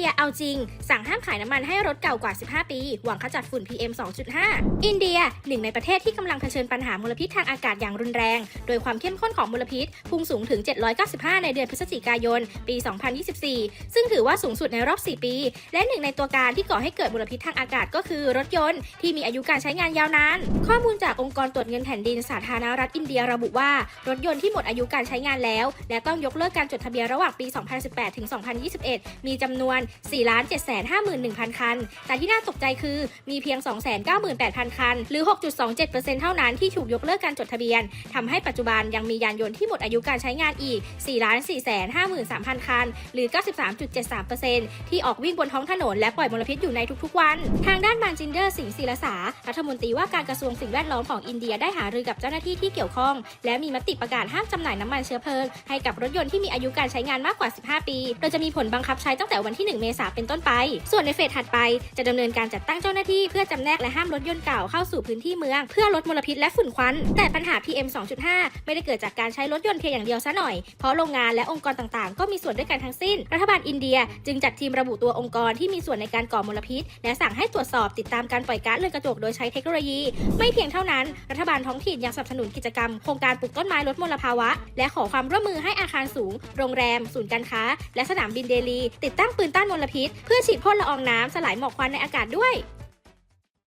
ดียเอาจริง สั่งห้ามขายน้ำมันให้รถเก่ากว่า 15 ปี หวังขจัดฝุ่น PM 2.5 อินเดียหนึ่งในประเทศที่กำลังเผชิญปัญหามลพิษทางอากาศอย่างรุนแรง โดยความเข้มข้นของมลพิษพุ่งสูงถึง 795 ในเดือนพฤศจิกายน ปี 2024 ซึ่งถือว่าสูงสุดในรอบ 4 ปี และหนึ่งในตัวการที่ก่อให้เกิดมลพิษทางอากาศก็คือรถยนต์ที่มีอายุการใช้งานยาวนาน ข้อมูลจากองค์กรตรวจเงินแผ่นดินสาธารณรัฐอินเดียระบุว่ารถยนต์ที่หมดอายุการใช้งานแล้ว และต้องยกเลิกการจดทะเบียนระหว่างปี 2018 ถึง 2021 มีจำนวน4 7 5 1 0 0 0 คัน แต่ที่น่าตกใจคือมีเพียง 298,000 คัน หรือ 6.27%เท่านั้นที่ถูกยกเลิกการจดทะเบียนทำให้ปัจจุบันยังมียานยนต์ที่หมดอายุการใช้งานอีก4 4 5 3 0 0 0 คัน หรือ 93.73%ที่ออกวิ่งบนท้องถนนและปล่อยมลพิษอยู่ในทุกๆ วัน ทางด้านมันจินเดอร์สิงห์ศิลสารัฐมนตรีว่าการกระทรวงสิ่งแวดล้อมของอินเดียได้หารือกับเจ้าหน้าที่ที่เกี่ยวข้อง และมีมติประกาศห้ามจำหน่ายน้ำมันเชื้อเพลิง ให้กับรถยนต์ที่มีอายุการใช้งานมากกว่า 15 ปี โดยจะมีผลบังคับใช้ตั้งแต่วันที่1 เมษายนเป็นต้นไป ส่วนในเฟสถัดไป จะดำเนินการจัดตั้งเจ้าหน้าที่เพื่อจำแนกและห้ามรถยนต์เก่าเข้าสู่พื้นที่เมือง เพื่อลดมลพิษและฝุ่นควัน แต่ปัญหา PM 2.5 ไม่ได้เกิดจากการใช้รถยนต์เพียงอย่างเดียวซะหน่อย เพราะโรงงานและองค์กรต่างๆ ก็มีส่วนด้วยกันทั้งสิ้น รัฐบาลอินเดีย จึงจัดทีมระบุตัวองค์กรที่มีส่วนในการก่อมลพิษ และสั่งให้ตรวจสอบติดตามการปล่อยก๊าซเรือนกระจกโดยใช้เทคโนโลยี ไม่เพียงเท่านั้น รัฐบาลท้องถิ่นยังสนับสนุนกิจกรรมโครงการปลูกต้นไม้ลดมลภาวะ และขอความร่วมมือให้อาคารสูง โรงแรม ศูนย์การค้า และสนามบินเดลี ติดตั้งปืนต้านมลพิษ เพื่อฉีดพ่นละอองน้ำสลายหมอกควันในอากาศด้วย